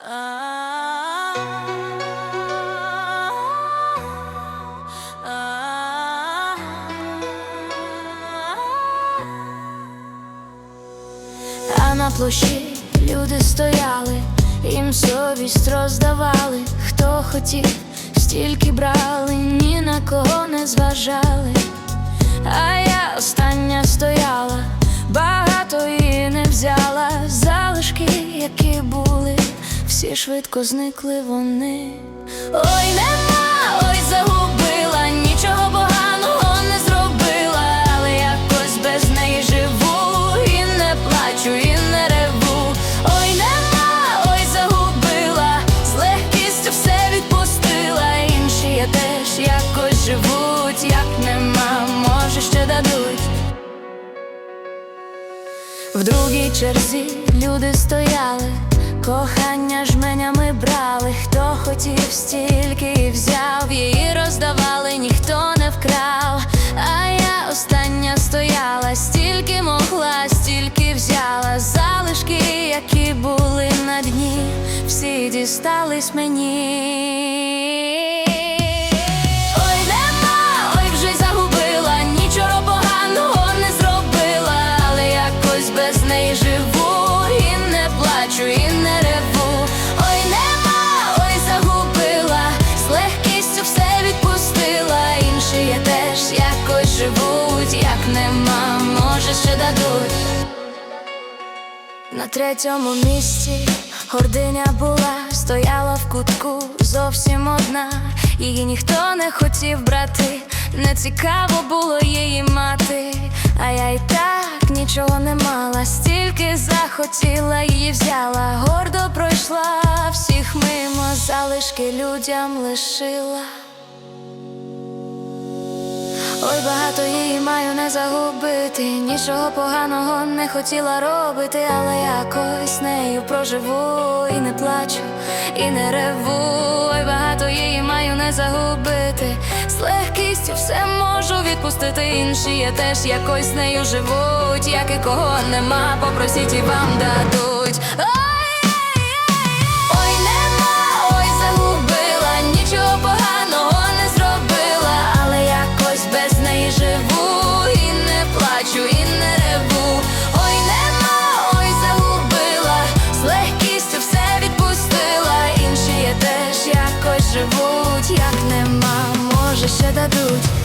А на площі люди стояли, їм совість роздавали, хто хотів, стільки брали, ні на кого не зважали. А я остання стояла, багато і не взяла. Залишки, які були, всі швидко зникли вони. Ой, нема, ой, загубила, нічого поганого не зробила, але якось без неї живу і не плачу, і не реву. Ой, нема, ой, загубила, з легкістю все відпустила. Інші я теж якось живуть, як нема, може ще дадуть. В другій черзі люди стояли, кохання жменями брали, хто хотів, стільки взяв, її роздавали, ніхто не вкрав. А я остання стояла, стільки могла, стільки взяла залишки, які були на дні, всі дістались мені. На третьому місці гординя була, стояла в кутку зовсім одна. Її ніхто не хотів брати, не цікаво було її мати. А я й так нічого не мала, стільки захотіла, її взяла, гордо пройшла всіх мимо, залишки людям лишила. Ой, багато її маю не загубити, нічого поганого не хотіла робити, але якось нею проживу і не плачу, і не реву. Ой, багато її маю не загубити, з легкістю все можу відпустити. Інші я теж якось нею живуть, як і кого нема, попросіть і вам дадуть. Інші я теж